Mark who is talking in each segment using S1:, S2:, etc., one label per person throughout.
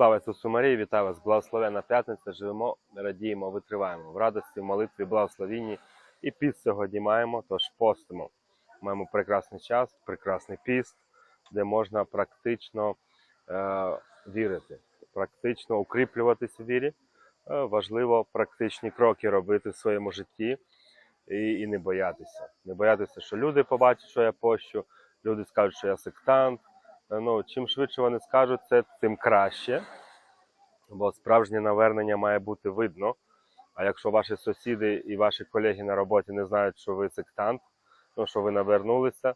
S1: Слава Ісусу Марії, вітаю вас! Благословена п'ятниця. Живемо, радіємо, витриваємо в радості, в молитві, благословінні. І піст сьогодні маємо, тож постимо. Маємо прекрасний час, прекрасний піст, де можна практично е, вірити, практично укріплюватися в вірі. Е, важливо практичні кроки робити в своєму житті і, і не боятися. Не боятися, що люди побачать, що я пощу, люди скажуть, що я сектант. Е, Ну, чим швидше вони скажуть це, тим краще. Бо справжнє навернення має бути видно. А якщо ваші сусіди і ваші колеги на роботі не знають, що ви сектант, ну що ви навернулися,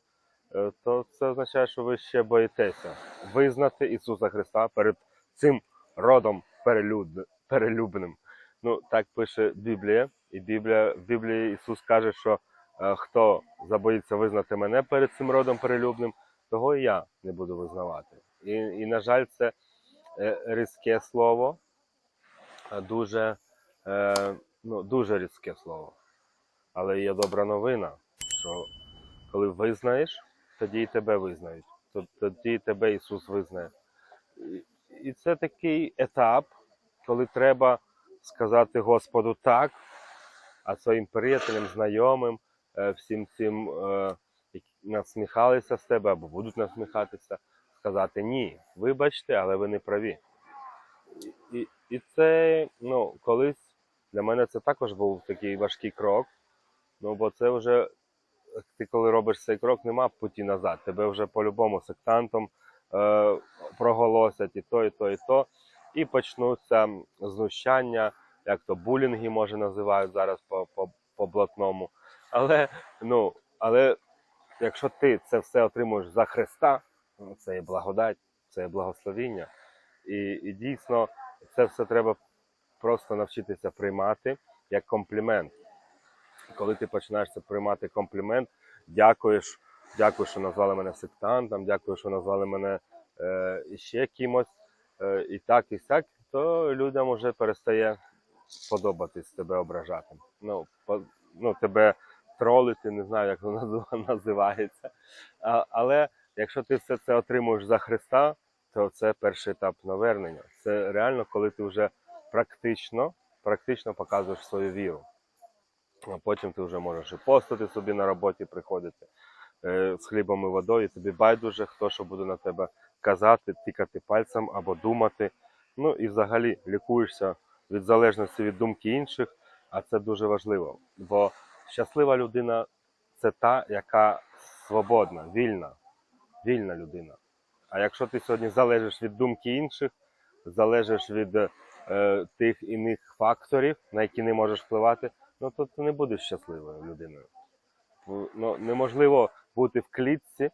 S1: е, то це означає, що ви ще боїтеся визнати Ісуса Христа перед цим родом перелюд- перелюбним. Ну, так пише Біблія. І Біблія, в Біблії Ісус каже, що е, хто забоїться визнати мене перед цим родом перелюбним, того і я не буду визнавати. І, і на жаль, це е, різке слово, дуже, е, ну, дуже різке слово. Але є добра новина, що коли визнаєш, тоді і тебе визнають. Тоді і тебе Ісус визнає. І- це такий етап, коли треба сказати Господу так, а своїм приятелям, знайомим, е, всім цим, насміхалися з тебе або будуть насміхатися, сказати ні, вибачте, але ви не праві. І, і, це, ну, колись для мене це також був такий важкий крок. Ну, бо це вже, ти коли робиш цей крок, нема путі назад. Тебе вже по-любому сектантом е, проголосять і то, і то, і то. І почнуться знущання, як то булінги, може, називають зараз по, по, по блатному. Але, ну, але якщо ти це все отримуєш за Христа, ну, це є благодать, це є благословіння. І, і дійсно це все треба просто навчитися приймати як комплімент. Коли ти починаєш це приймати комплімент, дякуєш, дякую, що назвали мене сектантом, дякую, що назвали мене е, іще кимось, е, і так, і сяк, то людям вже перестає подобатись тебе ображати. Ну, по, ну тебе тролити, не знаю, як воно називається. А, але якщо ти все це отримуєш за Христа, то це перший етап навернення. Це реально, коли ти вже практично, практично показуєш свою віру. А потім ти вже можеш і постати собі на роботі, приходити е, з хлібом і водою. Тобі байдуже, хто що буде на тебе казати, тикати пальцем або думати. Ну і взагалі лікуєшся від залежності від думки інших, а це дуже важливо. Бо щаслива людина це та, яка свободна, вільна, вільна людина. А якщо ти сьогодні залежиш від думки інших, залежиш від е, тих іних факторів, на які не можеш впливати, ну то ти не будеш щасливою людиною. Ну, неможливо бути в клітці,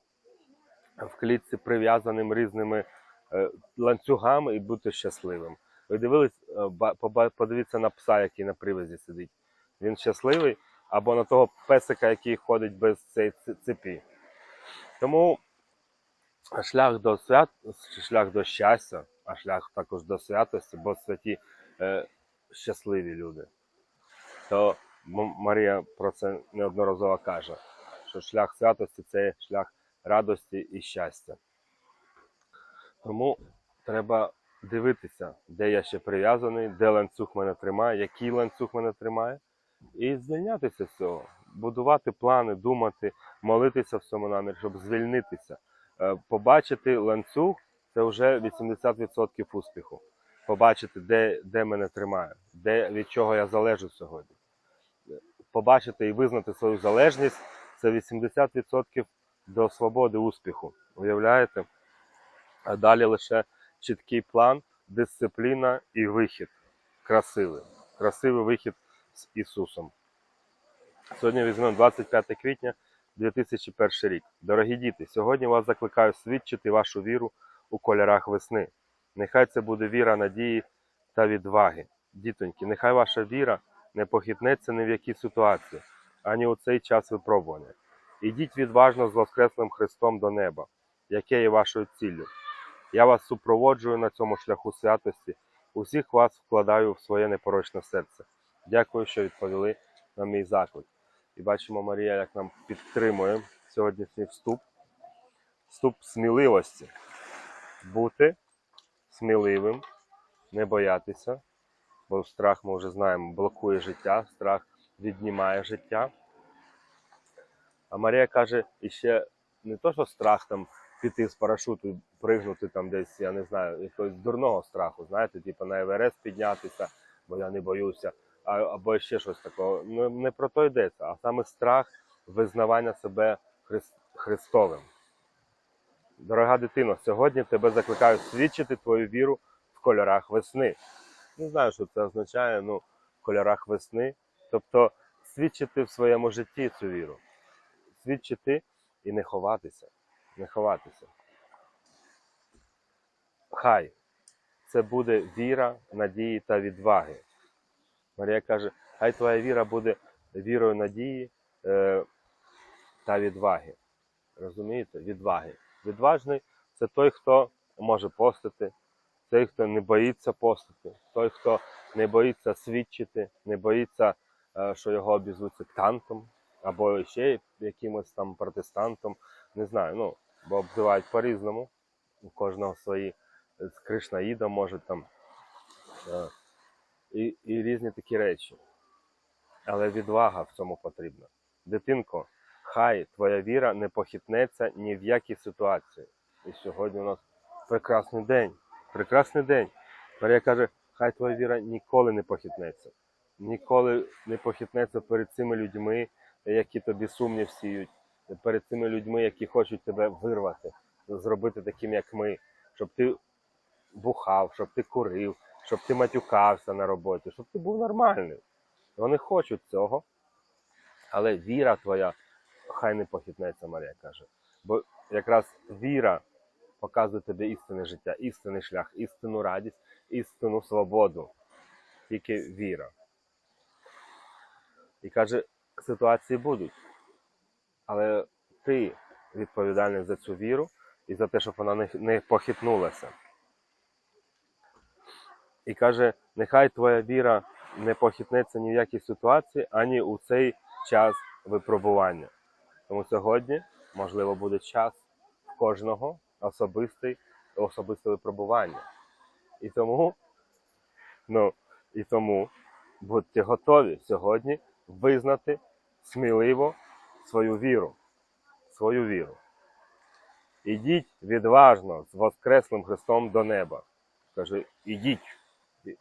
S1: в клітці прив'язаним різними е, ланцюгами і бути щасливим. Ви дивились, е, подивіться на пса, який на привязі сидить. Він щасливий, або на того песика, який ходить без цієї цепі. Тому шлях до свят, шлях до щастя, а шлях також до святості, бо святі е, щасливі люди. То Марія про це неодноразово каже, що шлях святості це шлях радості і щастя. Тому треба дивитися, де я ще прив'язаний, де ланцюг мене тримає, який ланцюг мене тримає, і звільнятися з цього, будувати плани, думати, молитися в цьому намірі, щоб звільнитися. Е, Побачити ланцюг це вже 80% успіху. Побачити, де, де мене тримає, де, від чого я залежу сьогодні. Побачити і визнати свою залежність це 80% до свободи успіху. Уявляєте? А далі лише чіткий план, дисципліна і вихід. Красивий. Красивий вихід з Ісусом. Сьогодні візьмемо 25 квітня 2001 рік. Дорогі діти, сьогодні вас закликаю свідчити вашу віру у кольорах весни. Нехай це буде віра надії та відваги. Дітоньки, нехай ваша віра не похитнеться ні в якій ситуації, ані у цей час випробування. Ідіть відважно з Воскресним Христом до неба, яке є вашою ціллю. Я вас супроводжую на цьому шляху святості. Усіх вас вкладаю в своє непорочне серце. Дякую, що відповіли на мій заклик. І бачимо, Марія, як нам підтримує сьогоднішній вступ. Вступ сміливості. Бути сміливим не боятися, бо страх, ми вже знаємо, блокує життя, страх віднімає життя. А Марія каже, іще не то, що страх там піти з парашуту, пригнути там десь, я не знаю, якогось дурного страху, знаєте, типу на Еверест піднятися, бо я не боюся, або ще щось такого. Ну, не про то йдеться, а саме страх визнавання себе Христовим. Дорога дитино, сьогодні тебе закликаю свідчити твою віру в кольорах весни. Не знаю, що це означає, ну, в кольорах весни. Тобто свідчити в своєму житті цю віру. Свідчити і не ховатися. Не ховатися. Хай це буде віра, надії та відваги. Марія каже, хай твоя віра буде вірою надії е, та відваги. Розумієте? Відваги. Відважний це той, хто може постити, той, хто не боїться постити, той, хто не боїться свідчити, не боїться, е, що його обізвуть сектантом або ще якимось там протестантом. Не знаю, ну, бо обзивають по-різному. У кожного свої з Кришнаїдом може там. е, І, і різні такі речі. Але відвага в цьому потрібна. Дитинко, хай твоя віра не похитнеться ні в якій ситуації. І сьогодні у нас прекрасний день. Прекрасний день. Марія каже, хай твоя віра ніколи не похитнеться. Ніколи не похитнеться перед цими людьми, які тобі сумнів сіють, перед цими людьми, які хочуть тебе вирвати, зробити таким, як ми, щоб ти бухав, щоб ти курив, щоб ти матюкався на роботі, щоб ти був нормальний. Вони хочуть цього, але віра твоя хай не похитнеться, Марія каже. Бо якраз віра показує тобі істинне життя, істинний шлях, істинну радість, істинну свободу. Тільки віра. І каже, ситуації будуть. Але ти відповідальний за цю віру і за те, щоб вона не, похитнулася. І каже, нехай твоя віра не похитнеться ні в якій ситуації, ані у цей час випробування. Тому сьогодні, можливо, буде час кожного особистий, особисте випробування. І тому, ну, і тому будьте готові сьогодні визнати сміливо свою віру. Свою віру. Ідіть відважно з Воскреслим Христом до неба. Каже, ідіть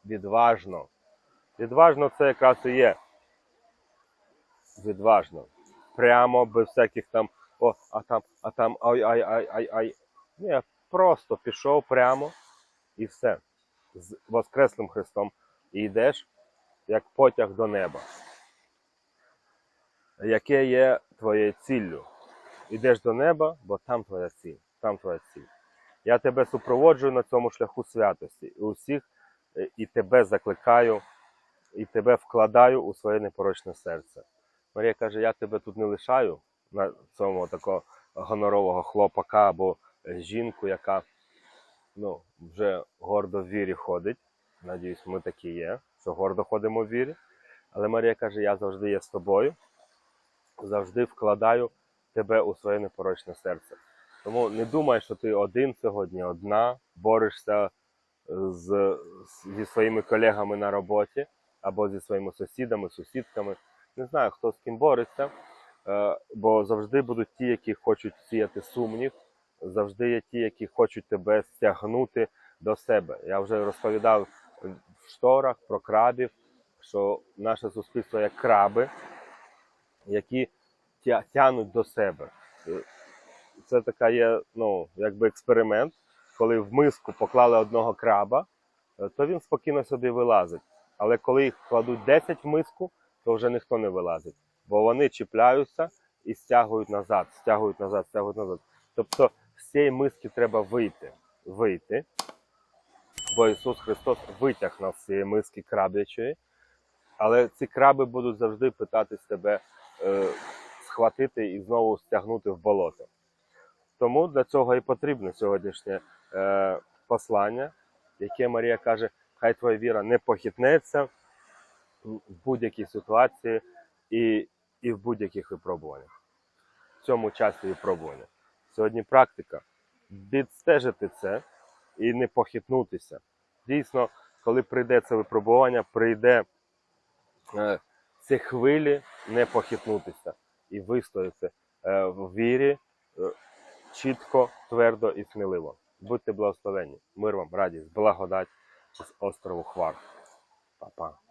S1: відважно. Відважно це якраз і є. Відважно. Прямо без всяких там, о, а там, а там, ай, ай, ай, ай, ай. Ні, просто пішов прямо і все. З Воскреслим Христом. І йдеш як потяг до неба. Яке є твоєю ціллю? Ідеш до неба, бо там твоя ціль. Там твоя ціль. Я тебе супроводжую на цьому шляху святості. І усіх і тебе закликаю, і тебе вкладаю у своє непорочне серце. Марія каже: я тебе тут не лишаю на цьому такого гонорового хлопака або е, жінку, яка ну, вже гордо в вірі ходить. Надіюсь, ми такі є, що гордо ходимо в вірі. Але Марія каже: я завжди є з тобою, завжди вкладаю тебе у своє непорочне серце. Тому не думай, що ти один сьогодні, одна, борешся е, з, зі своїми колегами на роботі або зі своїми сусідами, сусідками. Не знаю, хто з ким бореться, е, бо завжди будуть ті, які хочуть сіяти сумнів, завжди є ті, які хочуть тебе стягнути до себе. Я вже розповідав в шторах про крабів, що наше суспільство як краби, які тя- тянуть до себе. Е, Це така є, ну, якби експеримент, коли в миску поклали одного краба, е, то він спокійно собі вилазить. Але коли їх кладуть 10 в миску, то вже ніхто не вилазить, бо вони чіпляються і стягують назад, стягують назад, стягують назад. Тобто з цієї миски треба вийти. Вийти. Бо Ісус Христос витяг нас з цієї миски краб'ячої, але ці краби будуть завжди питатись тебе е, схватити і знову стягнути в болото. Тому для цього і потрібне сьогоднішнє е, послання, яке Марія каже, хай твоя віра не похитнеться в будь-якій ситуації і, і в будь-яких випробуваннях. В цьому часі випробування. Сьогодні практика відстежити це і не похитнутися. Дійсно, коли прийде це випробування, прийде е, ці хвилі, не похитнутися і вистояти е, в вірі чітко, твердо і сміливо. Будьте благословенні. Мир вам, радість, благодать з острову Хвар. Па-па.